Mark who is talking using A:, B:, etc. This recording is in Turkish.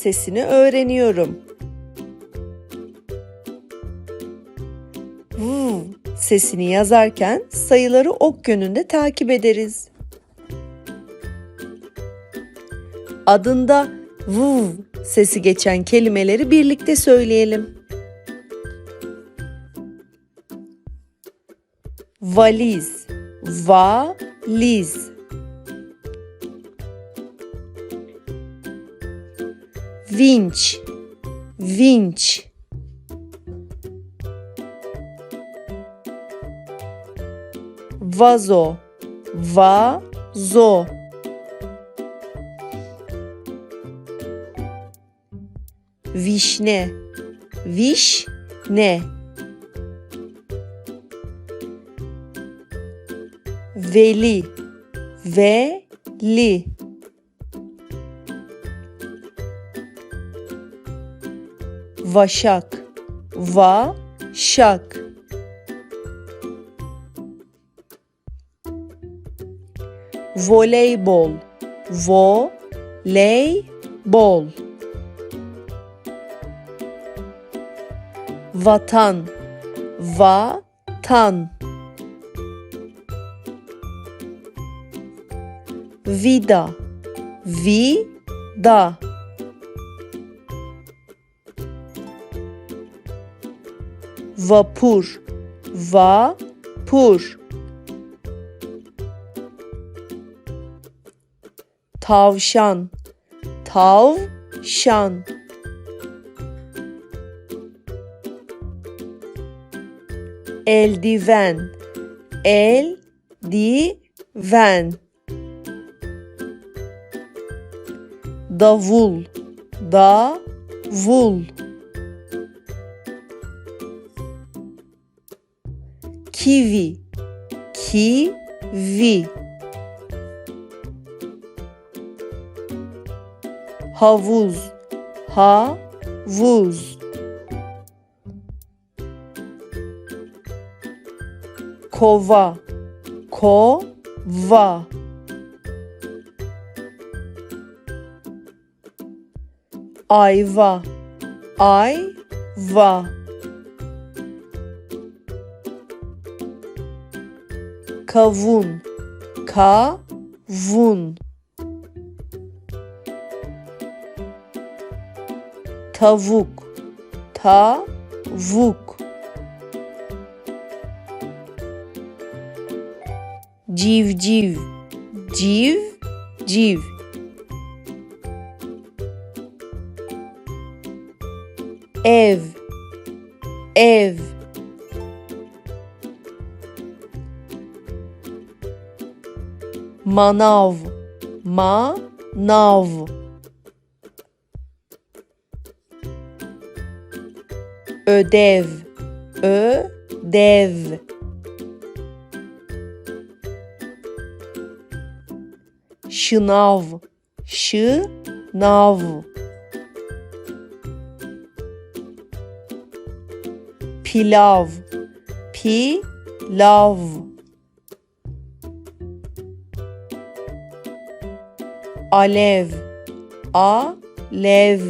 A: sesini öğreniyorum. V sesini yazarken sayıları ok yönünde takip ederiz. Adında V sesi geçen kelimeleri birlikte söyleyelim. Valiz, valiz. Vinç, vinç. Vazo, vazo. Vişne, vişne. Veli, veli. Vaşak, vaşak. Voleybol, voleybol. Vatan, vatan. Vida, vida. Vapur, vapur. Tavşan, tavşan. Eldiven, eldiven. Davul, davul. Kivi, kivi. Havuz, havuz. Kova, kova. Ayva, ayva. Kavun, kavun. Tavuk, tavuk. Civciv, civciv. Ev, ev. Manav, manav. Ödev, ödev. Şınav, şınav. Pilav, pilav. Alev, alev.